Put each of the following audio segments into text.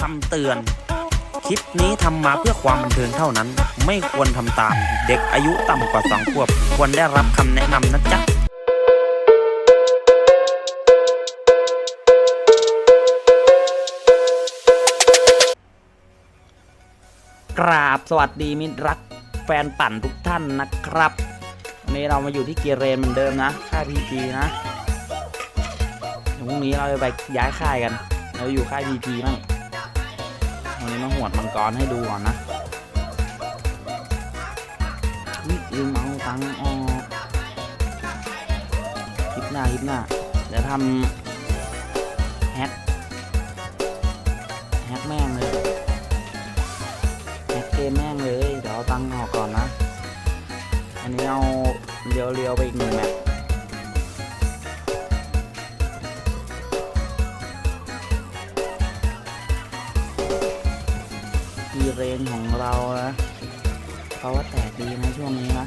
คำเตือน คลิปนี้ทำมาเพื่อความบันเทิงเท่านั้น ไม่ควรทำตาม เด็กอายุต่ำกว่าสองขวบ ควรได้รับคำแนะนำนะจ๊ะ กราบสวัสดีมิตรรักแฟนปั่นทุกท่านนะครับวันนี้เรามาอยู่ที่เกียร์เรนเหมือนเดิมนะ ค่ายพีจีนะเดี๋ยวพรุ่งนี้เราจะไปย้ายค่ายกัน เราอยู่ค่ายพีพีมั่ง นี้มาหวดมังให้ดูก่อนนะอุ๊ยลืมเอาตังออกคลิปหน้าคลิปหน้าเดี๋ยวทำแฮกแฮกแม่งเลยแอดเกมแม่งเลย เดี๋ยวเอาตังออกก่อนนะ อันนี้เอาเรียวๆไปอีกหนึ่งแมตช์ นของเรานะเขาว่าแตกดีนะช่วงนี้นะ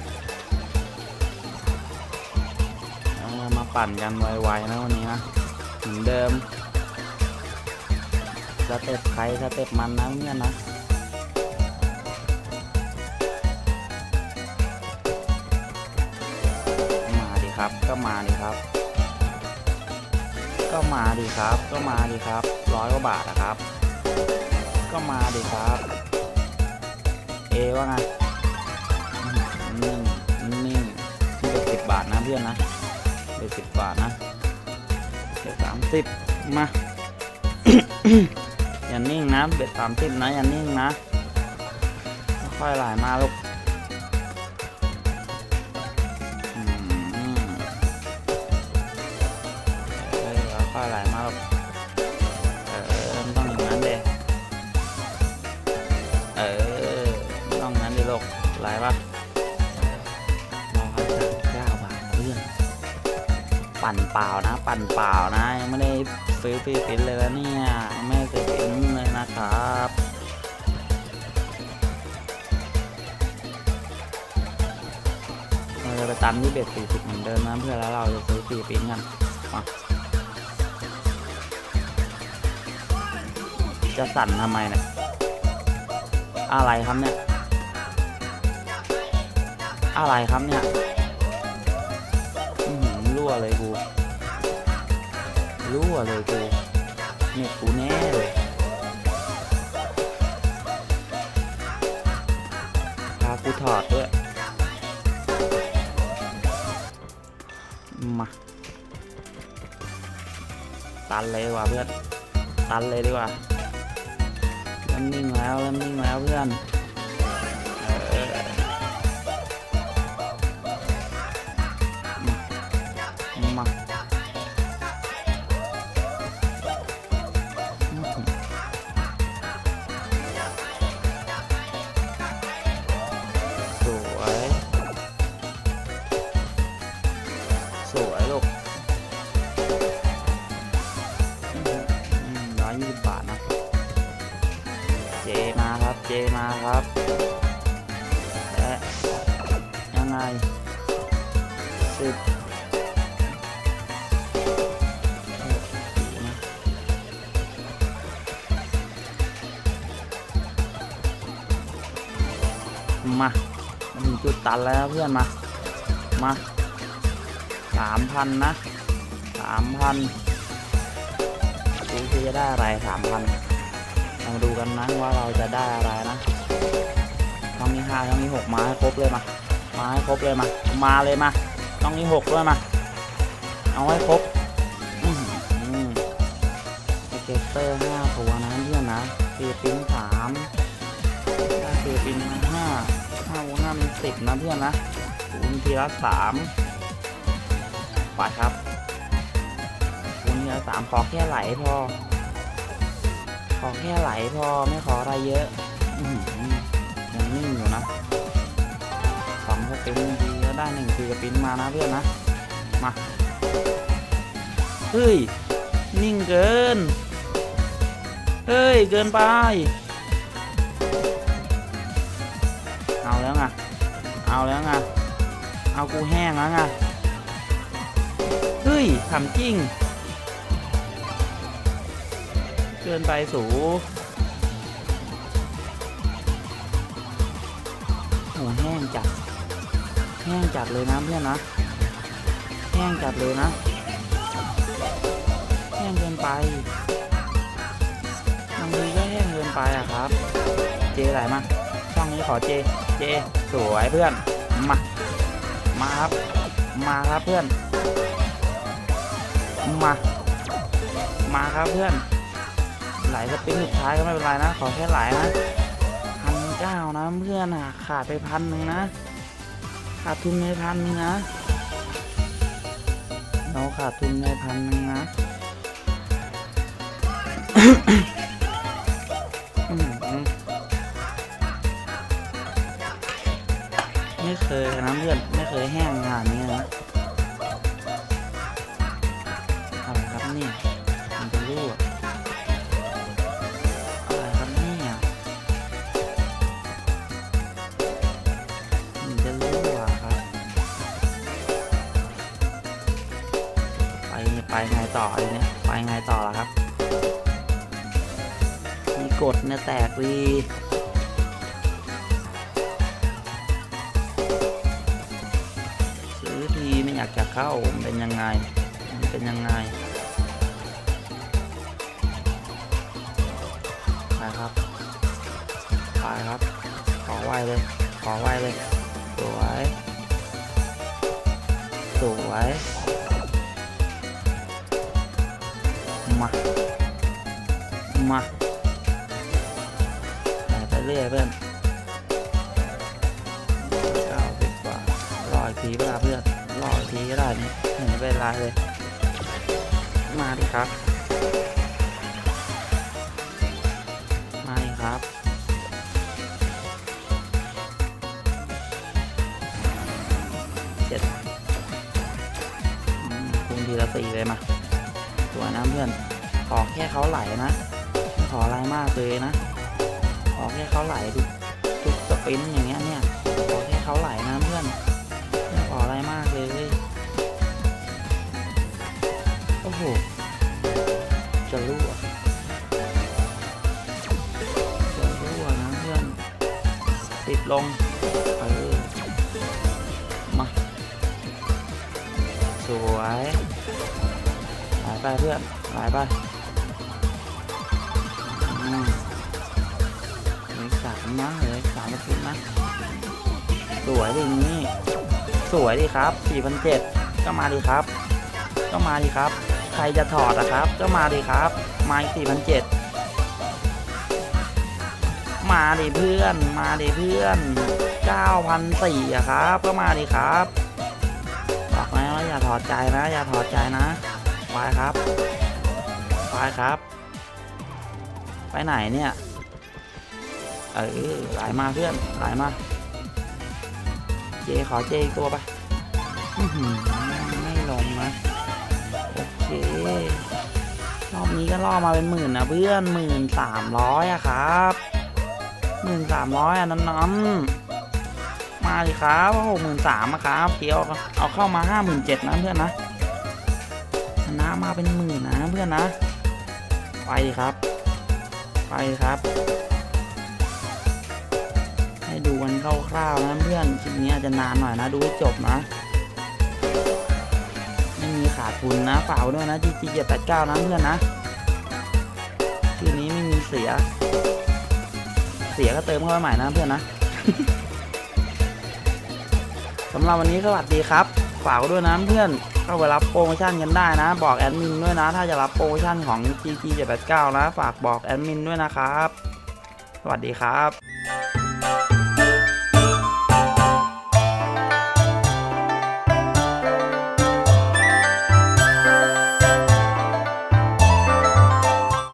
มาปั่นกันไวๆนะวันนี้นะเหมือนเดิมสเต็ปใครสเต็ปมันนะเพื่อนนะมาดิครับก็มาดิครับ ก็มาดิครับก็มาดิครับร้อยกว่าบาทนะครับ ก็มาดิครับ เอว่าไงนิ่งนิ่งนี่เด็กสิบบาทนะเพื่อนนะเด็กสิบบาทนะเด็กสามสิบมาอย่านิ่งนะเบ็ดสามสิบนะอย่านิ่งนะค่อยไหลมาลูกอืมเออแล้วก็ไหลมาแบ มันต้องงั้นดิลูกไหลปะร้อยสามเก้าบาทเพื่อนปั่นเปล่านะ ปั่นเปล่านะยังไม่ได้ซื้อฟรีฟินเลยนะเนี่ยยังไม่ได้ซื้อฟินเลยนะครับเราจะไปตันที่เบ็ดสี่สิบเหมือนเดิมนะเพื่อแล้วเราจะซื้อฟรีฟินกันมาจะสั่นทำไมเนี่ยอะไรครับเนี่ย อะไรครับเนี่ยหือรั่วเลยกูรั่วเลยกูเน็ตกูแน่เลยพากูถอดด้วย มา ตันเลยดีกว่าเพื่อน ตันเลยดีกว่าเริ่มนิ่งแล้วเริ่มนิ่งแล้วเพื่อน ครับเอ๊ะยังไงสิบมามาถึงจุดตันแล้วเพื่อนมา มาสามพันนะสามพันดูที่จะได้อะไรสามพันเรามาดูกันนะว่าเราจะได้อะไรนะ ต้องมีห้าต้องมีหกมาให้ครบเลยมา มาให้ครบเลยมา มาเลยมา ต้องมีหกด้วยมา เอาให้ครบอื้อหือสเกตเตอร์ห้าตัวนะเพื่อนนะฟิลิปปินส์สามถ้าฟิลิปปินส์ห้าห้าวกห้าเป็นสิบนะเพื่อนนะคูณทีละสามไปครับคูณทีละสามขอแค่ไหลพอ ขอแค่ไหลพอไม่ขออะไรเยอะ เกิลยิงแล้ได้หนึ่งคือสปิ้นมานะเพื่อนนะ มา เฮ้ย นิ่งเกิน เฮ้ย เกินไป เอาแล้วไงเอาแล้วไงเอากูแห้งแล้วไงเฮ้ยทำจริง เกินไปสูโหแห้งจัด ห้งจัดเลยนะเพื่อนนะ แห้งจัดเลยนะ แห้งเกินไปบางทีก็แห้งเกินไปอะครับ เจไหลมาช่องนี้ขอเจ เจ สวยเพื่อน มา มาครับ มาครับเพื่อน มา มาครับเพื่อน ไหลสปรินสุดท้ายก็ไม่เป็นไรนะ ขอแค่ไหลนะพันเก้านะเพื่อนอะขาดไปพันหนึ่งนะ ขาดทุนในพันนึงนะ เราขาดทุนในพันนึงนะไม่เคยนะเพื่อนไม่เคยแห้งขนาดนี้นะ ต่อเลยเนี่ยไปไงต่อละครับ มีกดเนี่ยแตกวีซื้อทีไม่อยากจะเข้าเป็นยังไงเป็นยังไงไปครับไปครับ ขอไหวเลย ขอไหวเลย สวย สวย มา มาไหนไปเรื่อยเพื่อนเก้าสิบกว่ารออีกทีเวลาเพื่อนรออีกทีก็ได้นี่เป็นไรเลย มาดิครับ มาดิครับเจ็ดคุมทีละสี่เลยมา วยนะเพื่อน ขอแค่เขาไหลนะไม่ขออะไรมากเลยนะ ขอแค่เขาไหลทุกทุกสปินอย่างเงี้ยเนี่ย ขอแค่เขาไหลนะเพื่อนไม่ขออะไรมากเลยโอ้โห จะรั่วจะรั่วนะเพื่อน ติดลงเออมา สวย ไปเพื่อนหายไปเลืออกสามนะเลืออกสามนาทีนะสวยดินี้ สวยดีครับ4,007ก็มาดีครับ ก็มาดีครับ ใครจะถอดอะครับ ก็มาดีครับ มาอีก4,007มาดิเพื่อน มาดิเพื่อน9,004อะครับ ก็มาดีครับบอกแล้วว่าอย่าถอดใจนะ อย่าถอดใจนะ ไปครับไปครับ ไปไหนเนี่ยเออหลายมาเพื่อนหลายมา เจขอเจอีกตัวไปไม่ลงนะโอเครอบนี้ก็ล่อมาเป็นหมื่นนะเพื่อนหมื่นสามร้อยอะครับหมื่นสามร้อยอันนั้นน้ำมาดิครับหกหมื่นสามครับเกียวเอาเข้ามาห้าหมื่นเจ็ดนะเพื่อนนะ นะมาเป็นหมื่นนะเพื่อนนะ ไปครับ ไปครับ ให้ดูกันคร่าวๆนะเพื่อนคลิปนี้อาจจะนานหน่อยนะ ดูให้จบนะ ไม่มีขาดทุนนะฝากไว้ด้วยนะ GG 789นะเพื่อนนะคืนนี้ไม่มีเสีย เสียก็เติมเข้าไปใหม่นะเพื่อนนะสำหรับวันนี้สวัสดีครับ ฝากไว้ด้วยนะเพื่อน เข้าไปรับโปรโมชั่นกันได้นะ บอกแอดมินด้วยนะ ถ้าจะรับโปรโมชั่นของ GG 789นะ ฝากบอกแอดมินด้วยนะครับ สวัสดีครับ